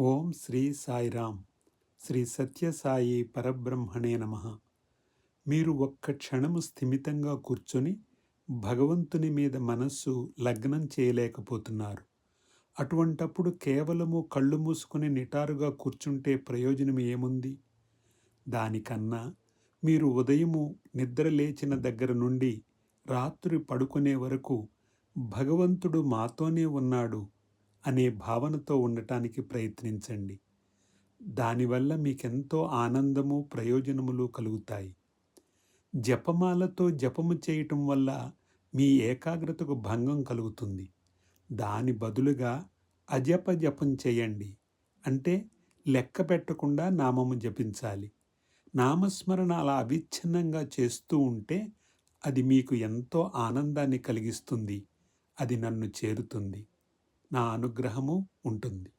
ఓం శ్రీ సాయిరామ్ శ్రీ సత్యసాయి పరబ్రహ్మణే నమ. మీరు ఒక్క క్షణము స్థిమితంగా కూర్చొని భగవంతుని మీద మనస్సు లగ్నం చేయలేకపోతున్నారు. అటువంటప్పుడు కేవలము కళ్ళు మూసుకొని నిటారుగా కూర్చుంటే ప్రయోజనం ఏముంది? దానికన్నా మీరు ఉదయము నిద్ర లేచిన దగ్గర నుండి రాత్రి పడుకునే వరకు భగవంతుడు మాతోనే ఉన్నాడు. అనే భావనతో ఉండటానికి ప్రయత్నించండి. దానివల్ల మీకెంతో ఆనందము ప్రయోజనములు కలుగుతాయి. జపమాలతో జపము చేయటం వల్ల మీ ఏకాగ్రతకు భంగం కలుగుతుంది. దాని బదులుగా అజప జపం చేయండి. అంటే లెక్క పెట్టకుండా నామము జపించాలి. నామస్మరణ అలా అవిచ్ఛిన్నంగా చేస్తూ ఉంటే అది మీకు ఎంతో ఆనందాన్ని కలిగిస్తుంది. అది నన్ను చేరుతుంది. నా అనుగ్రహము ఉంటుంది.